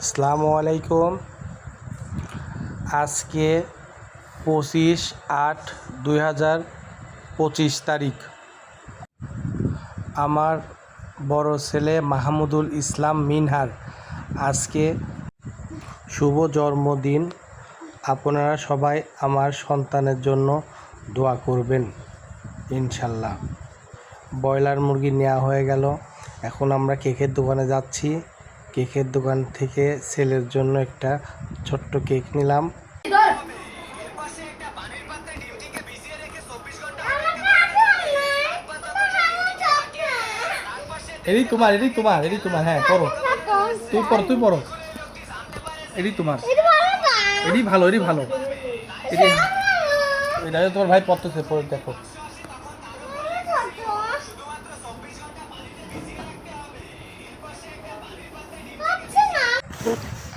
আসসালামু আলাইকুম। আজকে পঁচিশ আট দুই হাজার পঁচিশ তারিখ। আমার বড় ছেলে মাহমুদুল ইসলাম মিনহার আজকে শুভ জন্মদিন। আপনারা সবাই আমার সন্তানের জন্য দোয়া করবেন, ইনশাল্লাহ। ব্রয়লার মুরগি নেওয়া হয়ে গেল। এখন আমরা কেকের দোকানে যাচ্ছি কেকের দোকান থেকে ছেলের জন্য একটা ছোট্ট কেক নিলাম এডি তোমার এডি তোমার এডি তোমার হ্যাঁ করো তুই পড়ো তুই পড়ো এডি তোমার এডি ভালো এডি ভালো এডি এটা তোমার ভাই পড়তেছে পড়ে দেখো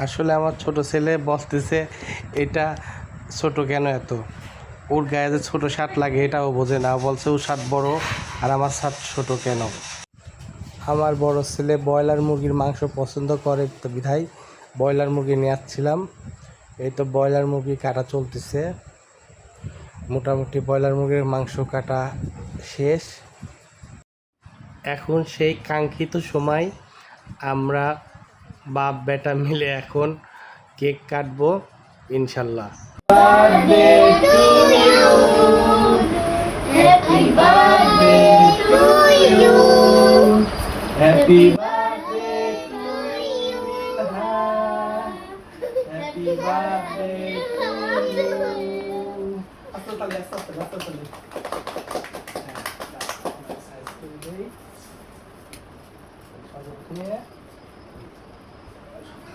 আসলে আমার ছোট ছেলে বলতেছে, এটা ছোট কেন এত? ওর গায়ে যে ছোটো শার্ট লাগে এটাও বোঝে না। বলছে ওর শার্ট বড়, আর আমার শার্ট ছোট কেন? আমার বড় ছেলে ব্রয়লার মুরগির মাংস পছন্দ করে তো বিধায় ব্রয়লার মুরগি নিয়ে আসছিলাম। এই তো ব্রয়লার মুরগি কাটা চলতেছে। মোটামুটি ব্রয়লার মুরগির মাংস কাটা শেষ। এখন সেই কাঙ্ক্ষিত সময় আমরা বাপ বেটা মিলে এখন কেক কাটবো ইনশাল্লাহ। হ্যাপি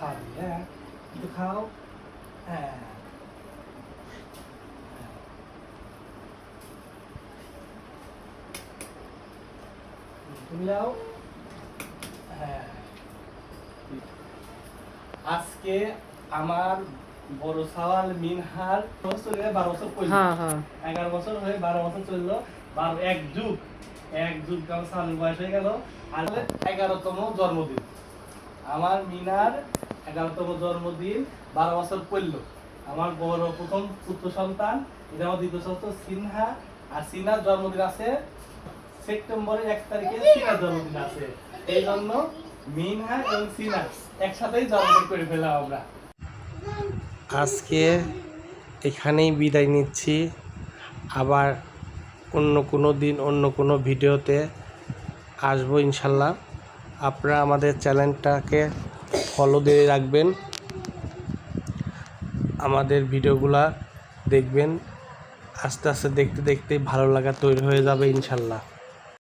খাবি হ্যাঁ একটু খাও হ্যাঁ তুমি যাও হ্যাঁ আজকে আমার বড় সাওয়াল মিনহার বছর বারো বছর পড়ল। হ্যাঁ হ্যাঁ। এগারো বছর হয়ে বারো বছর চলল। বারো এক যুগ। এক যুগ আমার সালের বয়স হয়ে গেল। আর এগারোতম জন্মদিন। আমার মিনার এগারোতম জন্মদিন বারো বছর পড়ল। আমার বড় প্রথম পুত্র সন্তান এটা আমার দ্বিতীয় সন্তান সিনহা। আর সিনহার জন্মদিন আছে সেপ্টেম্বরের এক তারিখে, সিনহার জন্মদিন আছে। এই জন্য মিনহা এবং সিনহা একসাথেই জন্মদিন করে ফেলাম আমরা। আজকে এখানেই বিদায় নিচ্ছি। আবার অন্য কোনো দিন, অন্য কোনো ভিডিওতে আসব ইনশাল্লাহ। আপনারা আমাদের চ্যানেলটাকে ফলো দিয়ে রাখবেন। আমাদের ভিডিওগুলা দেখবেন। আস্তে আস্তে দেখতে দেখতে ভালো লাগা তৈরি হয়ে যাবে ইনশাল্লাহ।